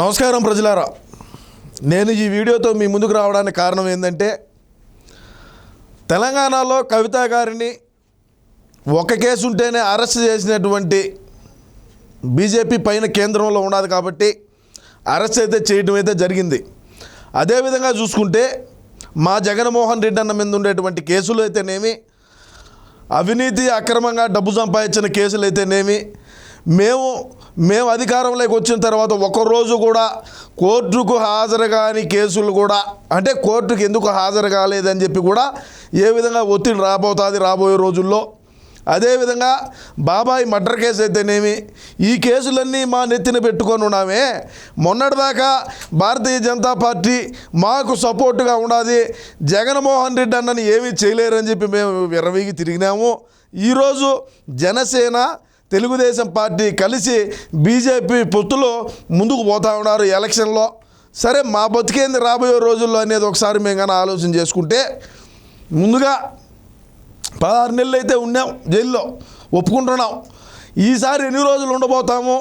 నమస్కారం ప్రజలారా. నేను ఈ వీడియోతో మీ ముందుకు రావడానికి కారణం ఏంటంటే తెలంగాణలో కవిత గారిని ఒక కేసు ఉంటేనే అరెస్ట్ చేసినటువంటి బీజేపీ పైన కేంద్రంలో ఉన్నది కాబట్టి అరెస్ట్ అయితే చేయడం అయితే జరిగింది. అదేవిధంగా చూసుకుంటే మా జగన్మోహన్ రెడ్డి అన్న మీద ఉండేటువంటి కేసులు అయితేనేమి అవినీతి అక్రమంగా డబ్బు సంపాదించిన కేసులు అయితేనేమి మేము మేము అధికారంలోకి వచ్చిన తర్వాత ఒకరోజు కూడా కోర్టుకు హాజరు కాని కేసులు కూడా అంటే కోర్టుకు ఎందుకు హాజరు కాలేదని చెప్పి కూడా ఏ విధంగా ఒత్తిడి రాబోతుంది రాబోయే రోజుల్లో? అదేవిధంగా బాబాయ్ మర్డర్ కేసు అయితేనేమి? ఈ కేసులన్నీ మా నెత్తిన పెట్టుకొని ఉన్నామే. మొన్నటిదాకా భారతీయ జనతా పార్టీ మాకు సపోర్టుగా ఉన్నది జగన్మోహన్ రెడ్డి అన్నని ఏమీ చేయలేరని చెప్పి మేము విరవీగి తిరిగినాము. ఈరోజు జనసేన తెలుగుదేశం పార్టీ కలిసి బీజేపీ పొత్తులో ముందుకు పోతా ఉన్నారు ఎలక్షన్లో. సరే మా బతికేంది రాబోయే రోజుల్లో అనేది ఒకసారి మేము కానీ ఆలోచన చేసుకుంటే ముందుగా పదహారు నెలలు అయితే ఉన్నాం జైల్లో ఒప్పుకుంటున్నాం. ఈసారి ఎన్ని రోజులు ఉండబోతాము?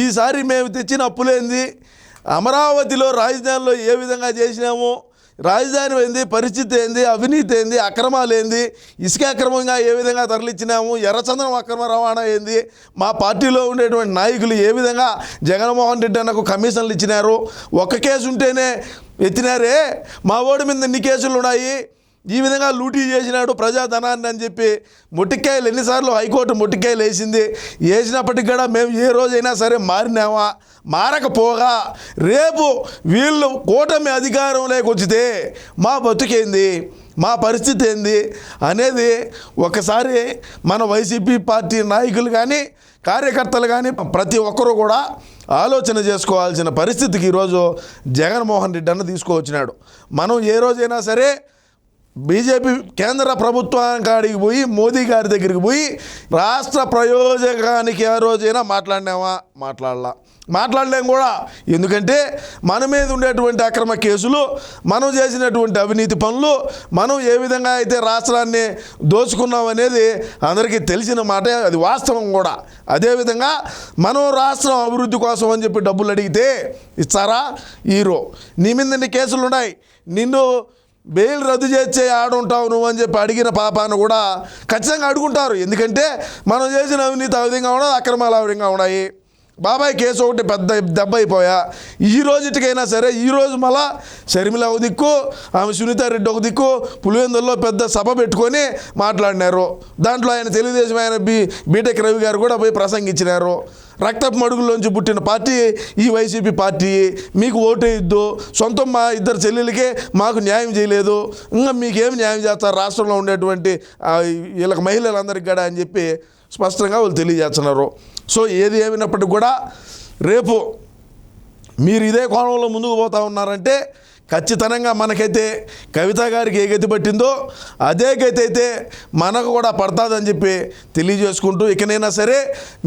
ఈసారి మేము తెచ్చిన అప్పులేంది? అమరావతిలో రాజధానిలో ఏ విధంగా చేసినాము? రాజధాని ఏంది? పరిస్థితి ఏంది? అవినీతి ఏంది? అక్రమాలు ఏంది? ఇసుక అక్రమంగా ఏ విధంగా తరలిచ్చినాము? ఎర్రచందనం అక్రమ రవాణా ఏంది? మా పార్టీలో ఉండేటువంటి నాయకులు ఏ విధంగా జగన్మోహన్ రెడ్డి అన్నకు కమిషన్లు ఇచ్చినారు? ఒక కేసు ఉంటేనే ఎత్తినారే? మా ఓడి మీద ఎన్ని కేసులు ఉన్నాయి? ఈ విధంగా లూటీ చేసినాడు ప్రజాధనాన్ని అని చెప్పి మొట్టికాయలు ఎన్నిసార్లు హైకోర్టు మొట్టికాయలు వేసింది. వేసినప్పటికి కూడా మేము ఏ రోజైనా సరే మారినామా? మారకపోగా. రేపు వీళ్ళు కూటమి అధికారంలోకి వచ్చితే మా బతుకేంది? మా పరిస్థితి ఏంది? అనేది ఒకసారి మన వైసీపీ పార్టీ నాయకులు కానీ కార్యకర్తలు కానీ ప్రతి ఒక్కరూ కూడా ఆలోచన చేసుకోవాల్సిన పరిస్థితికి ఈరోజు జగన్మోహన్ రెడ్డి అన్న తీసుకువచ్చినాడు. మనం ఏ రోజైనా సరే బీజేపీ కేంద్ర ప్రభుత్వం కాడికి పోయి మోదీ గారి దగ్గరికి పోయి రాష్ట్ర ప్రయోజకానికి ఏ రోజైనా మాట్లాడినామా? మాట్లాడలా. మాట్లాడలేం కూడా. ఎందుకంటే మన మీద ఉండేటువంటి అక్రమ కేసులు మనం చేసినటువంటి అవినీతి పనులు మనం ఏ విధంగా అయితే రాష్ట్రాన్ని దోచుకున్నాం అనేది అందరికీ తెలిసిన మాట అది వాస్తవం కూడా. అదేవిధంగా మనం రాష్ట్రం అభివృద్ధి కోసం అని చెప్పి డబ్బులు అడిగితే ఇస్తారా? ఈరో. నీ మీద కేసులు ఉన్నాయి? నిన్ను బెయిల్ రద్దు చేసే ఆడుంటావు నువ్వు అని చెప్పి అడిగిన పాపాను కూడా ఖచ్చితంగా అడుగుంటారు. ఎందుకంటే మనం చేసిన అవినీతి ఆ విధంగా ఉండదు అక్రమాలు ఆ విధంగా ఉన్నాయి. బాబాయ్ కేసు ఒకటి పెద్ద దెబ్బ అయిపోయా. ఈ రోజుటికైనా సరే ఈ రోజు మళ్ళా షర్మిల ఒక దిక్కు ఆమె సునీత రెడ్డి ఒక దిక్కు పులివెందుల్లో పెద్ద సభ పెట్టుకొని మాట్లాడినారు. దాంట్లో ఆయన తెలుగుదేశం ఆయన బీ బీటెక్ రవి గారు కూడా పోయి ప్రసంగించినారు. రక్తపు మడుగుల్లోంచి పుట్టిన పార్టీ ఈ వైసీపీ పార్టీ. మీకు ఓటేయొద్దు సొంతం మా ఇద్దరు చెల్లెలకే మాకు న్యాయం చేయలేదు. ఇంకా మీకేం న్యాయం చేస్తారు? రాష్ట్రంలో ఉండేటువంటి వీళ్ళకి మహిళలందరికీ కూడా అని చెప్పి స్పష్టంగా వాళ్ళు తెలియజేస్తున్నారు. సో ఏది ఏమైనప్పటికీ కూడా రేపు మీరు ఇదే కోణంలో ముందుకు పోతా ఉన్నారంటే ఖచ్చితంగా మనకైతే కవిత గారికి ఏ గతి పట్టిందో అదే గతి అయితే మనకు కూడా పడుతుందని చెప్పి తెలియజేసుకుంటూ ఇకనైనా సరే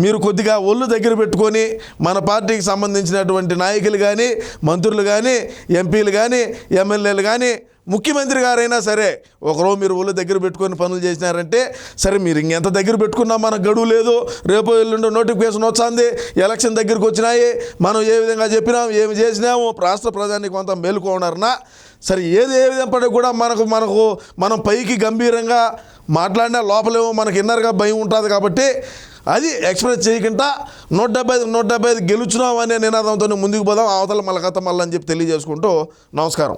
మీరు కొద్దిగా ఒళ్ళు దగ్గర పెట్టుకొని మన పార్టీకి సంబంధించినటువంటి నాయకులు కానీ మంత్రులు కానీ ఎంపీలు కానీ ఎమ్మెల్యేలు కానీ ముఖ్యమంత్రి గారైనా సరే ఒకరోజు మీరు ఒళ్ళు దగ్గర పెట్టుకొని పనులు చేసినారంటే సరే మీరు ఇంకెంత దగ్గర పెట్టుకున్నా మనకు గడువు లేదు రేపు ఎల్లుండో నోటిఫికేషన్ వచ్చింది ఎలక్షన్ దగ్గరికి వచ్చినాయి మనం ఏ విధంగా చెప్పినాం ఏమి చేసినాము రాష్ట్ర ప్రజానికి కొంత మేలుకోనరనా? సరే ఏది ఏ విధంగా కూడా మనకు మనకు మనం పైకి గంభీరంగా మాట్లాడినా లోపలేమో మనకి ఇన్నర్గా భయం ఉంటుంది కాబట్టి అది ఎక్స్ప్రెస్ చేయకుండా నూట డెబ్బై ఐదు నూట డెబ్బై ఐదు గెలుచున్నాం అనే నినాదంతో ముందుకు పోదాం అవతల మళ్ళీ కథ మళ్ళీ అని చెప్పి తెలియజేసుకుంటూ నమస్కారం.